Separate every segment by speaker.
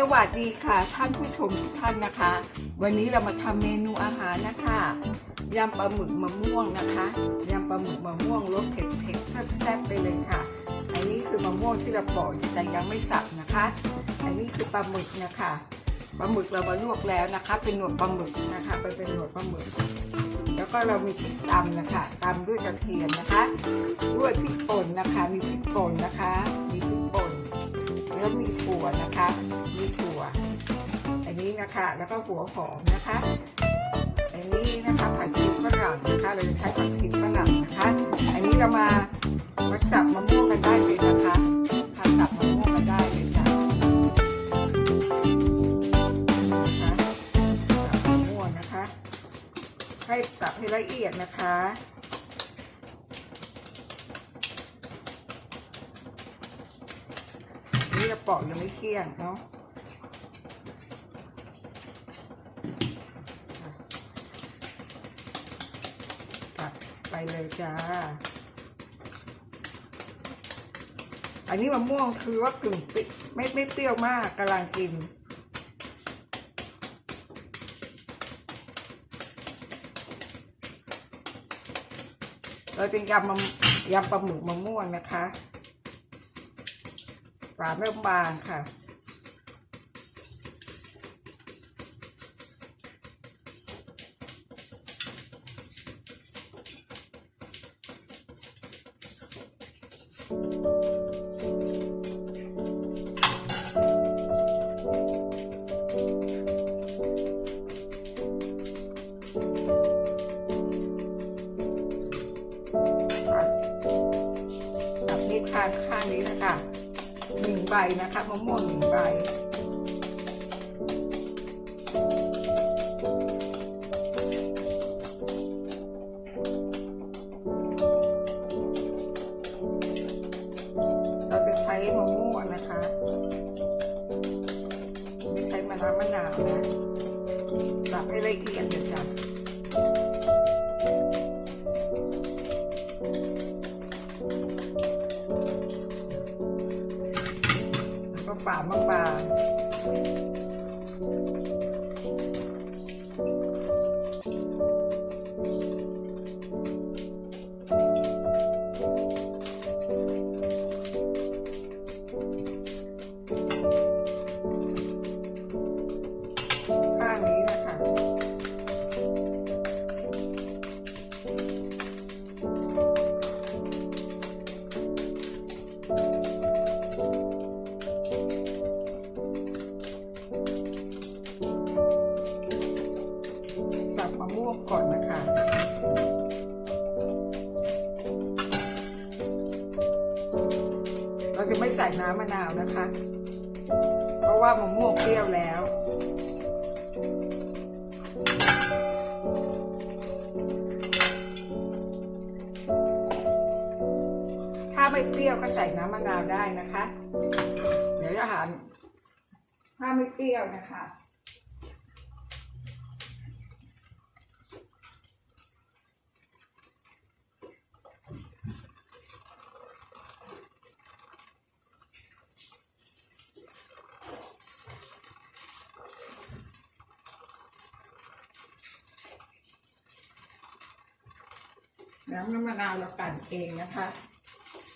Speaker 1: สวัสดีค่ะท่านผู้ชมทุกท่านนะคะ วันนี้เรามาทำเมนูอาหารนะคะยำปลาหมึกมะม่วงนะคะยำปลาหมึกมะม่วงรสเผ็ดๆแซ่บๆไปเลยค่ะ อันนี้คือมะม่วงที่เราปอกแต่ยังไม่สับนะคะ อันนี้คือปลาหมึกนะคะปลาหมึกเรามาลวกแล้วนะคะ เป็นหนวดปลาหมึกนะคะไปเป็นหนวดปลาหมึก แล้วก็เรามีพริกตำนะคะตำด้วยกระเทียมนะคะ นะคะ แล้วก็หัวหอมนะคะอันนี้นะคะผักชีฝรั่งนะคะเราจะใช้ผักชีฝรั่งนะคะ อันนี้เรามามาสับมะม่วงกันได้เลยนะคะมาสับมะม่วงกันได้เลยจ้ะนะคะสับมะม่วงนะคะ ให้สับให้ละเอียดนะคะนี่เราปอกยังไม่เกลี้ยงเนาะ เลยจ้า อันนี้มะม่วงคือว่ากึ่งปิไม่ไม่เปรี้ยวมากกำลังกิน เราจะยำมยำปลาหมึกมะม่วงนะคะฝาไม่บางค่ะ สับนี้ข้าข้างนี้นะคะหนึ่งใบนะคะมะม่วงหนึ่งใบ บาง ใส่น้ำมะนาวนะคะ เพราะว่ามะม่วงเปรี้ยวแล้ว ถ้าไม่เปรี้ยวก็ใส่น้ำมะนาวได้นะคะ เดี๋ยวจะหารถ้าไม่เปรี้ยวนะคะ น้ำน้ำมะนาวเรากั่นเองนะคะ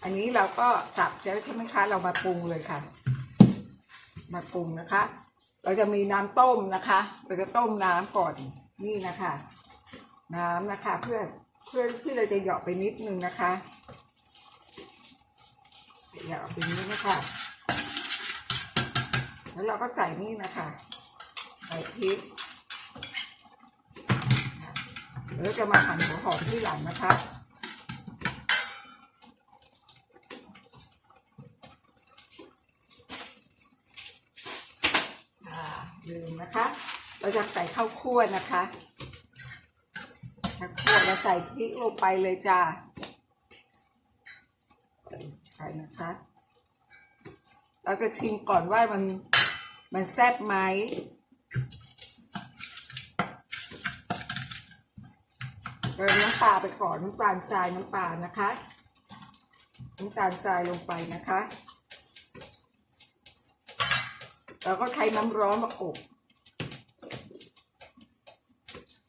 Speaker 1: อันนี้เราก็สับใช่ไหมคะ เรามาปรุงเลยค่ะ มาปรุงนะคะ เราจะมีน้ำต้มนะคะ เราจะต้มน้ำก่อนนี่นะคะ น้ำนะคะ เพื่อเพื่อที่เราจะเหยาะไปนิดนึงนะคะเหยาะไปนี้นะคะแล้วเราก็ใส่นี่นะคะใส่พริก แล้วจะมาหั่นหัวหอมที่หลังนะคะลืมนะคะ เราจะใส่ข้าวคั่วนะคะข้าวคั่วเราใส่พริกลงไปเลยจ้าใส่นะคะ เราจะชิมก่อนว่ามันมันแซ่บไหม เติมน้ำปลาไปก่อนน้ำตาลทรายน้ำปลานะคะน้ำตาลทรายลงไปนะคะเราก็ใช้น้ำร้อนมาอบ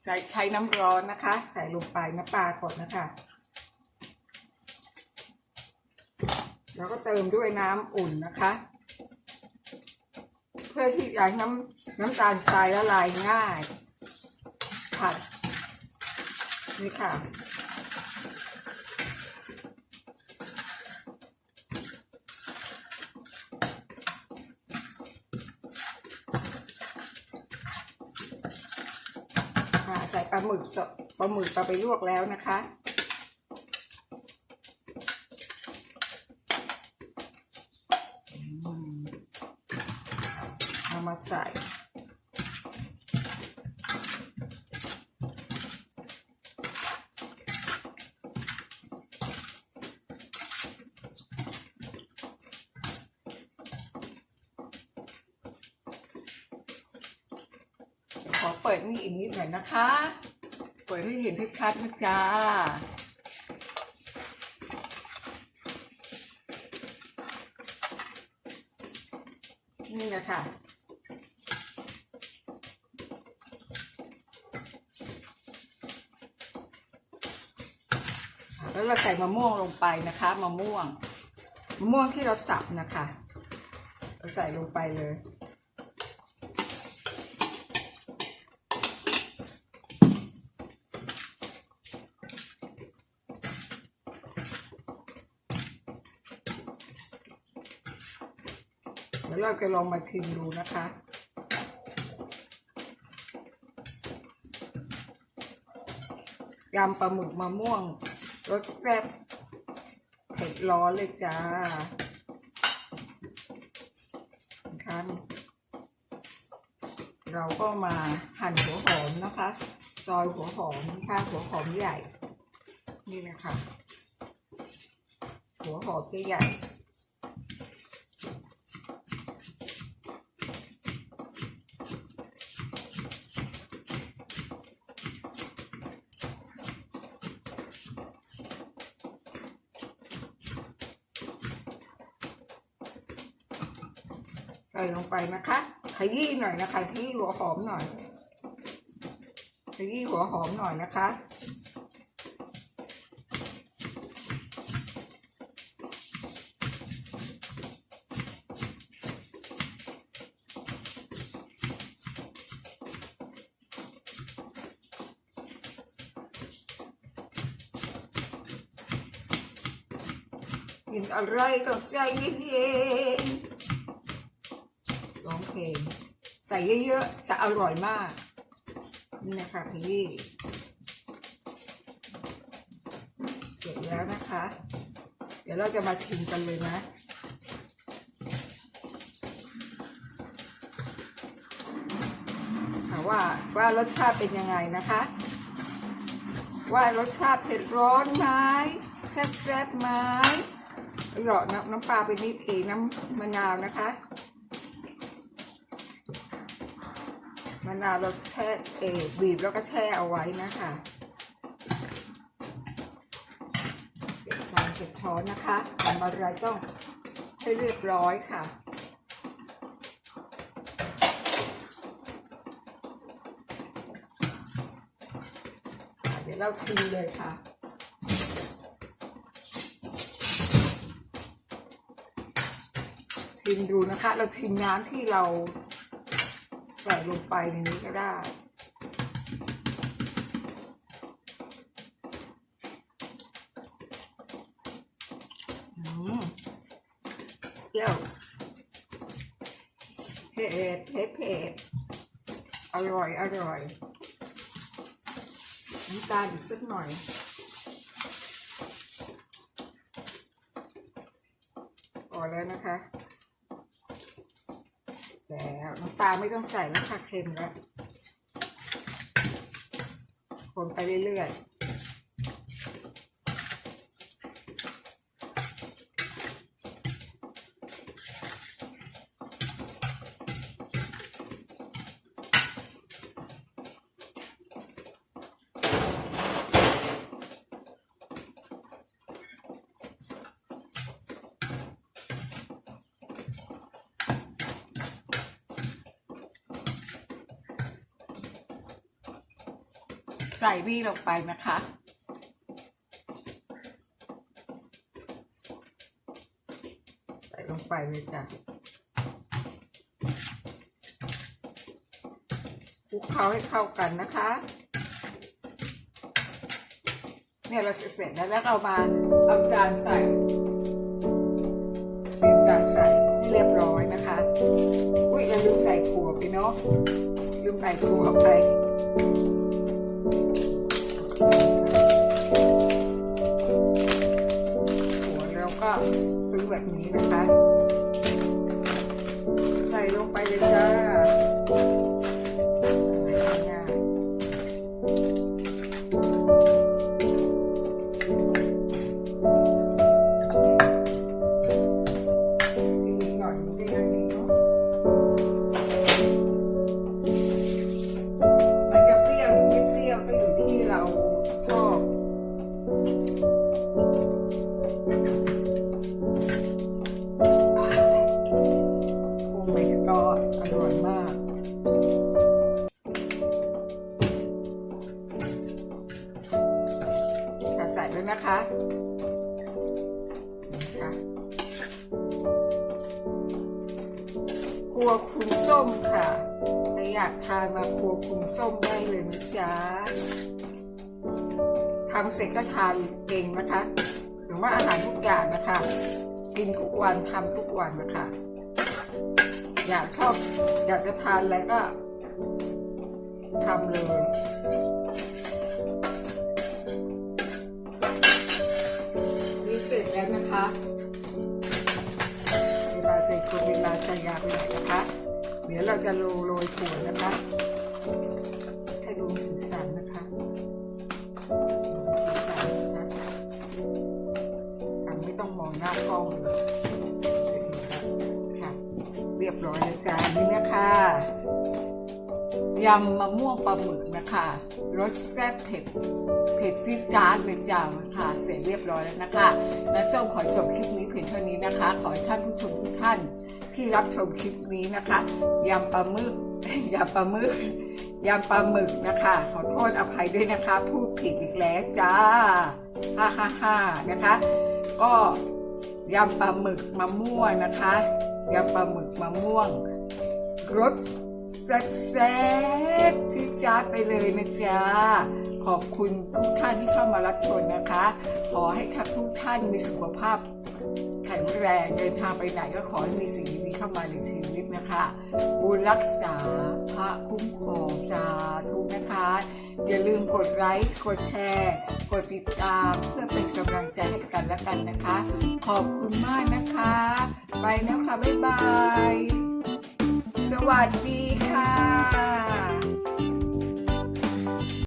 Speaker 1: ใส่ใช้น้ำร้อนนะคะ ใส่ลงไปน้ำปลาก่อนนะคะ แล้วก็เติมด้วยน้ำอุ่นนะคะ เพื่อที่จะให้น้ำน้ำตาลทรายละลายง่ายค่ะ นี่ค่ะ ใส่ปลาหมึกสดปลาหมึกเราไปลวกแล้วนะคะอืมเอามาใส่ ขอเปิดนี่อีกนิดหน่อยนะคะ เปิดให้เห็นชัดๆนะจ๊ะนี่แหละคะแล้วเราใส่มะม่วงลงไปนะคะมะม่วงมะม่วงที่เราสับนะคะ เราใส่ลงไปเลย ดี๋ยวเราจะลองมาชิมดูนะคะ ยำปลาหมึกมะม่วงรสแซ่บเผ็ดร้อนเลยจ้านะคะเราก็มาหั่นหัวหอมนะคะ ซอยหัวหอมนะคะหัวหอมใหญ่ นี่นะคะ หัวหอมจะใหญ่ ลงไปนะคะขยี้หน่อยนะคะขยี้หัวหอมหน่อยขยี้หัวหอมหน่อยนะคะกินอะไรก็ใจเย็น เพลงใส่เยอะๆ จะอร่อยมาก นี่นะคะพี่ เสร็จแล้วนะคะ เดี๋ยวเราจะมาชิมกันเลยนะค่ะว่าว่ารสชาติเป็นยังไงนะคะ ว่ารสชาติเผ็ดร้อนไหมแซ่บๆไหมหยอดน้ำน้ำปลาไปนิดเองน้ำมะนาวนะคะะนาวเราแช่เอบีบแล้วก็แช่เอาไว้นะคะเก็บช้อนเก็บช้อนนะคะทำอะไรต้องให้เรียบร้อยค่ะเดี๋ยวเราชิมเลยค่ะชิมดูนะคะ เราชิมน้ำที่เรา ใส่ลงไปในนี้ก็ได้เปรี้ยวเผ็ดเผ็ดเผ็ดอร่อย อร่อยน้ำตาลอีกสักหน่อยพอแล้วนะคะ แล้วน้ำปลาไม่ต้องใส่แล้วค่ะเค็มแล้วคนไปเรื่อย ใส่นี่ลงไปนะคะ ใส่ลงไปเลยจ้ะคลุกเคล้าให้เข้ากันนะคะ เนี่ยเราเสร็จแล้วแล้วเรามาเอาจานใส่เป็นจานใส่ให้เรียบร้อยนะคะ อุ้ยเราลืมใส่ถั่วไปเนาะลืมใส่ถั่วไป แบบนี้นะคะ ใส่ลงไปเลยจ้า my god อร่อยมากค่ะใส่แล้วนะคะนะคะครัวคุณส้มค่ะถ้าอยากทานมาครัวคุณส้มได้เลยนะจ๊ะทำเสร็จก็ทานเองนะคะหรือว่าอาหารทุกอย่างนะคะ กินทุกวันทำทุกวันนะคะ อยากชอบ อยากจะทานอะไรก็ทำเลย นี่เสร็จแล้วนะคะ เวลาจะคนเวลาใจอยากไปไหนนะคะ เดี๋ยวเราจะโรยโรยถั่วนะคะ ยำมะม่วงปลาหมึกนะคะรสแซ่บเผ็ดเผ็ดจี๊ดจ๊าดเลยจ้าค่ะเสร็จเรียบร้อยแล้วนะคะและส้มขอจบคลิปนี้เพียงเท่านี้นะคะ ขอให้ท่านผู้ชมทุกท่านที่รับชมคลิปนี้นะคะยำปลาหมึกยำปลาหมึกยำปลาหมึกนะคะ ขอโทษอภัยด้วยนะคะพูดผิดอีกแล้วจ้าฮ่าฮ่าฮ่านะคะ ก็ยำปลาหมึกมะม่วงนะคะยำปลาหมึกมะม่วงรส แซ่บๆที่จ้าไปเลยนะจ๊ะ ขอบคุณทุกท่านที่เข้ามารับชมนะคะ ขอให้ท่านทุกท่านมีสุขภาพแข็งแรงเดินทางไปไหนก็ขอให้มีสิ่งดีๆเข้ามาในชีวิตนะคะบุญรักษาพระคุ้มครองสาธุนะคะ อย่าลืมกดไลค์กดแชร์ กดติดตามเพื่อเป็นกำลังใจให้กันและกันนะคะ ขอบคุณมากนะคะ ไปแล้วค่ะบ๊ายบาย สวัสดี Tchau.